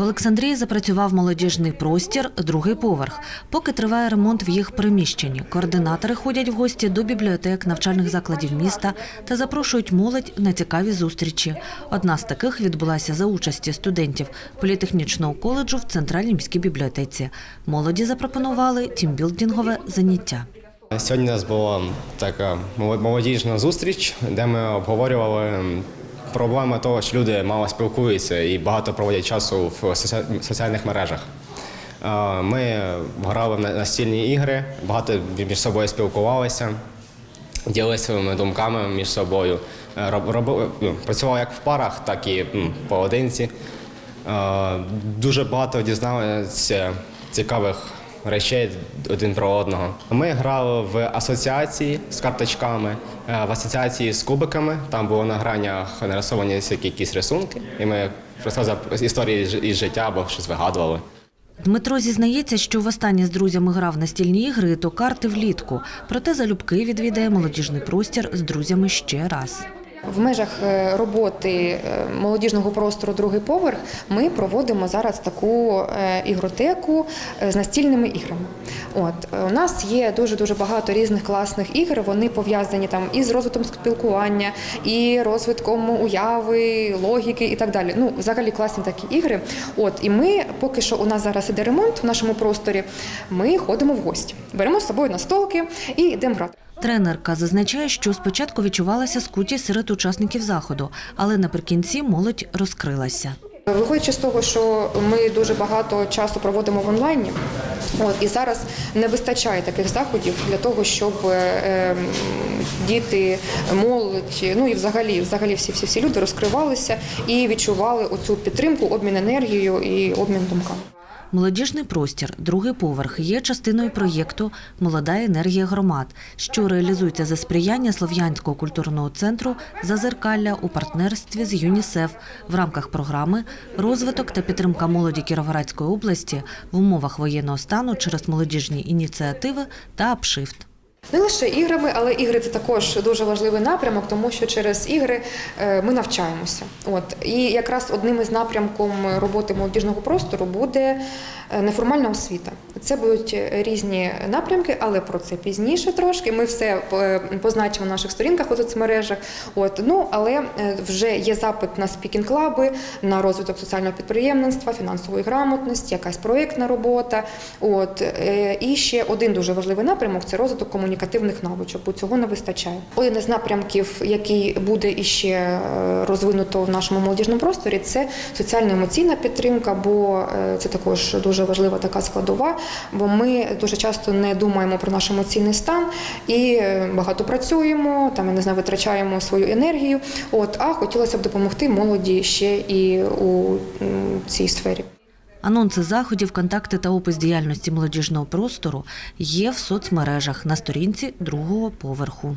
В Олександрії запрацював молодіжний простір, другий поверх. Поки триває ремонт в їх приміщенні. Координатори ходять в гості до бібліотек, навчальних закладів міста та запрошують молодь на цікаві зустрічі. Одна з таких відбулася за участі студентів політехнічного коледжу в центральній міській бібліотеці. Молоді запропонували тімбілдингове заняття. Сьогодні у нас була така молодіжна зустріч, де ми обговорювали проблеми того, що люди мало спілкуються і багато проводять часу в соціальних мережах. Ми грали в на- настільні ігри, багато між собою спілкувалися, ділилися своїми думками між собою. Е, ну, Працювали як в парах, так і поодинці. Дуже багато дізналися цікавих речей один про одного. Ми грали в асоціації з карточками, е, в асоціації з кубиками. Там було на гранях нарисовані якісь рисунки, і ми розказували історії із життя або щось вигадували. Дмитро зізнається, що востаннє з друзями грав в настільні ігри то карти влітку. Проте залюбки відвідає молодіжний простір з друзями ще раз. В межах е, роботи е, молодіжного простору другий поверх ми проводимо зараз таку е, ігротеку з настільними іграми. От у нас є дуже дуже багато різних класних ігор. Вони пов'язані там і з розвитком спілкування, і розвитком уяви, логіки і так далі. Ну, взагалі класні такі ігри. От і ми, поки що у нас зараз іде ремонт в нашому просторі. Ми ходимо в гості, беремо з собою настолки і йдемо грати. Тренерка зазначає, що спочатку відчувалася скутість серед учасників заходу, але наприкінці молодь розкрилася. Виходячи з того, що ми дуже багато часу проводимо в онлайні, от і зараз не вистачає таких заходів для того, щоб е, ем, діти, молодь, ну і взагалі, взагалі всі всі всі люди розкривалися і відчували оцю підтримку, обмін енергією і обмін думками. Молодіжний простір, другий поверх, є частиною проєкту Молода енергія громад, що реалізується за сприяння Слов'янського культурного центру Зазеркалля у партнерстві з ЮНІСЕФ в рамках програми Розвиток та підтримка молоді Кіровоградської області в умовах воєнного стану через молодіжні ініціативи та апшифт. Не лише іграми, але ігри це також дуже важливий напрямок, тому що через ігри е, ми навчаємося. От і якраз одним із напрямком роботи молодіжного простору буде е, неформальна освіта. Це будуть різні напрямки, але про це пізніше трошки. Ми все е, позначимо на наших сторінках у соцмережах. От ну але е, вже є запит на спікінг-клаби, на розвиток соціального підприємництва, фінансової грамотності, якась проєктна робота. От е, і ще один дуже важливий напрямок це розвиток комунікативних навичок, бо цього не вистачає. Один із напрямків, який буде іще е, розвинуто в нашому молодіжному просторі, це соціально-емоційна підтримка, бо е, це також дуже важлива така складова. Бо ми дуже часто не думаємо про наш емоційний стан і е, багато працюємо, там я не знаю, витрачаємо свою енергію. От а хотілося б допомогти молоді ще і у цій сфері. Анонси заходів, контакти та опис діяльності молодіжного простору є в соцмережах на сторінці другого поверху.